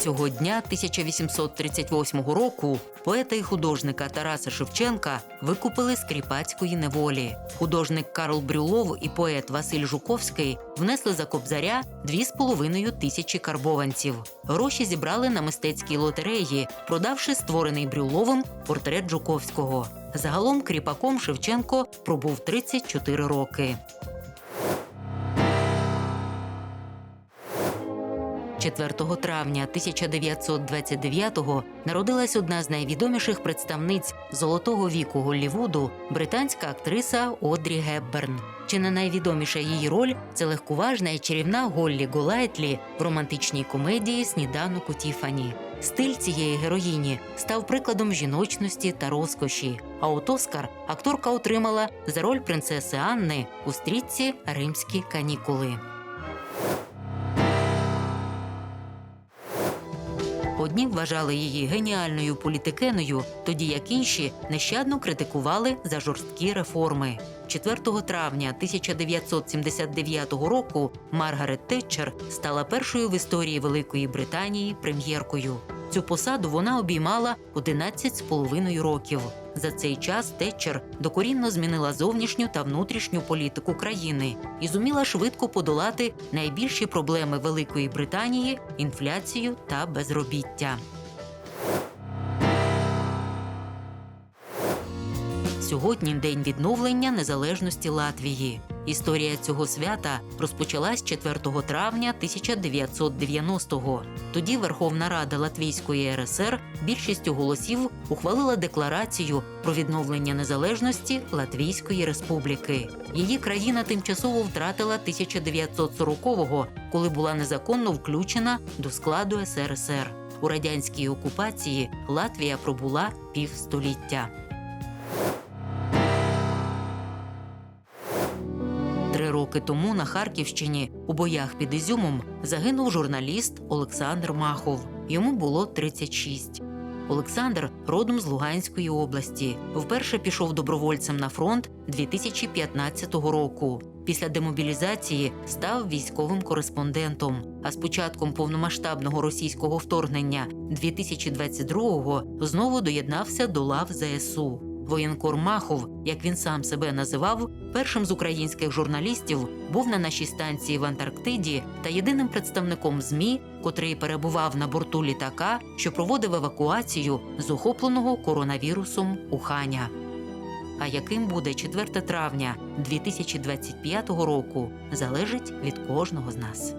Цього дня 1838 року поета і художника Тараса Шевченка викупили з кріпацької неволі. Художник Карл Брюлов і поет Василь Жуковський внесли за кобзаря 2,5 тисячі карбованців. Гроші зібрали на мистецькій лотереї, продавши створений Брюловим портрет Жуковського. Загалом кріпаком Шевченко пробув 34 роки. 4 травня 1929-го народилась одна з найвідоміших представниць золотого віку Голлівуду британська актриса Одрі Гепберн. Чи не найвідоміша її роль це легковажна і чарівна Голлі Голайтлі в романтичній комедії Сніданок у Тіфані. Стиль цієї героїні став прикладом жіночності та розкоші. А от Оскар акторка отримала за роль принцеси Анни у стрічці Римські канікули. Одні вважали її геніальною політикеною, тоді як інші нещадно критикували за жорсткі реформи. 4 травня 1979 року Маргарет Тетчер стала першою в історії Великої Британії прем'єркою. Цю посаду вона обіймала 11 з половиною років. За цей час Тетчер докорінно змінила зовнішню та внутрішню політику країни і зуміла швидко подолати найбільші проблеми Великої Британії інфляцію та безробіття. Сьогодні день відновлення незалежності Латвії. Історія цього свята розпочалась 4 травня 1990-го. Тоді Верховна Рада Латвійської РСР більшістю голосів ухвалила декларацію про відновлення незалежності Латвійської Республіки. Її країна тимчасово втратила 1940-го, коли була незаконно включена до складу СРСР. У радянській окупації Латвія пробула півстоліття. Роки тому на Харківщині у боях під Ізюмом загинув журналіст Олександр Махов. Йому було 36. Олександр родом з Луганської області. Вперше пішов добровольцем на фронт 2015 року. Після демобілізації став військовим кореспондентом. А з початком повномасштабного російського вторгнення 2022-го знову доєднався до лав ЗСУ. Воєнкор Махов, як він сам себе називав, першим з українських журналістів був на нашій станції в Антарктиді та єдиним представником ЗМІ, котрий перебував на борту літака, що проводив евакуацію з охопленого коронавірусом Уханя. А яким буде 4 травня 2025 року, залежить від кожного з нас.